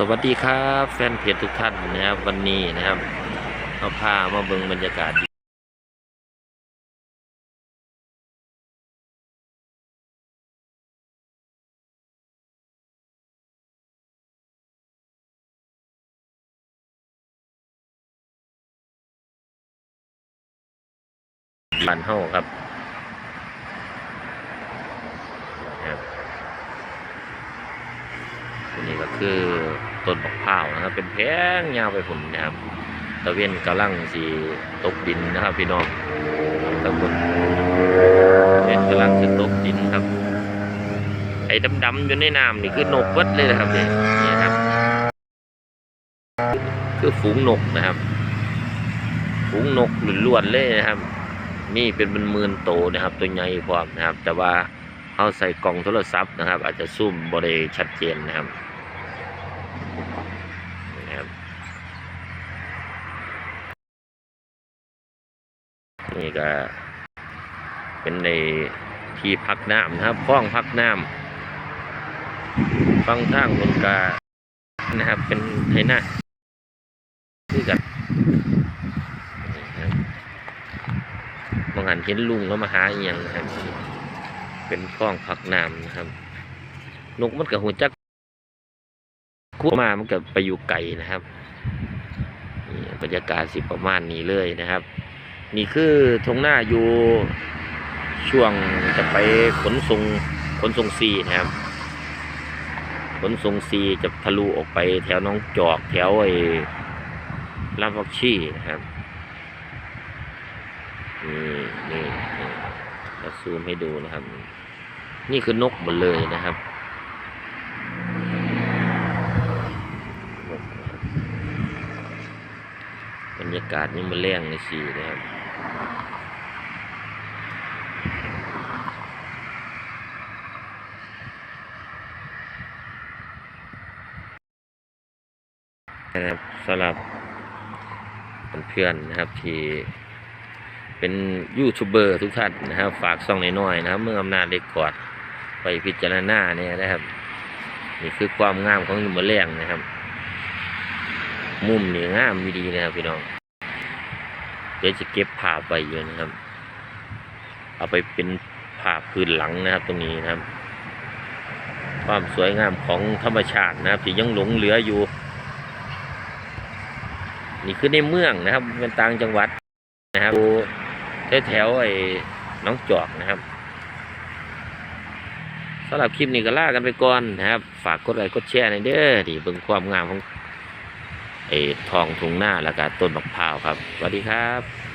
สวัสดีครับแฟนเพจทุกท่านนะครับวันนี้นะครับเอาพามาเบิ่งบรรยากาศบ้านเฮาครับนะครับอันนี้ก็คือ ต้นบักพร้าวนะครับ เป็นแพงยาวไปผมนะครับตะเวนกำลังสีตกดินนะครับ พี่น้องตะบนเวนกำลังสิตกดินครับ ไอ้ดำๆอยู่ในน้ำนี่คือนกเบิดเลยนะครับเนี่นี่ครับ คือฝูงนกนะครับ ฝูงนกล้วนๆเลยนะครับ นี่เป็นเป็นหมื่นโตนะครับ ตัวใหญ่พร้อมนะครับ แต่ว่าเอาใส่กล่องโทรศัพท์นะครับ อาจจะซูมบริชัดเจนนะครับ นี่ก็เป็นในที่พักน้ำนะครับคลองพักน้ำฟังทางบนกานะครับ เป็นไทนาคือกันนี่ครับบางหันเห็นลุงแล้วมาหาเอียงนะครับ เป็นคลองผักน้ำนะครับนกมันกับหัวจักคู่มามันกับไปอยู่ไก่นะครับบรรยากาศสิประมาณนี้เลยนะครับ นี่คือทงหน้าอยู่ช่วงจะไปขนส่งขนส่งซีนะครับ ขนส่งซีจะทะลุออกไปแถวน้องจอกแถวไอ้ลำพักชีนะครับนี่นี่นี่เราซูมให้ดูนะครับ นี่คือนกหมดเลยนะครับนกนะครับบรรยากาศนี่มันแรงในสีนะครับนะครับสำหรับเพื่อนๆนะครับที่เป็นยูทูบเบอร์ทุกท่านนะครับ ฝากซ่องน้อยๆนะครับ เมื่ออำนาจเล็กกอดไปพิจารณาเนี่ยนะครับ นี่คือความงามของหิมะแรงนะครับ มุมนี่งามดีนะครับพี่น้อง เดี๋ยวจะเก็บภาพไปอยู่นะครับ เอาไปเป็นภาพพื้นหลังนะครับ ตรงนี้นะครับ ความสวยงามของธรรมชาตินะครับที่ยังหลงเหลืออยู่ นี่คือในเมืองนะครับเป็นต่างจังหวัดนะครับดูแถวๆไอ้น้องจอกนะครับสำหรับคลิปนี้ก็ลากันไปก่อนนะครับ ฝากกดไลค์กดแชร์ในเด้อที่เบิ่งความงามของ ไอ้ทองทุงหน้าแล้วก็ต้นมะพร้าวครับสวัสดีครับ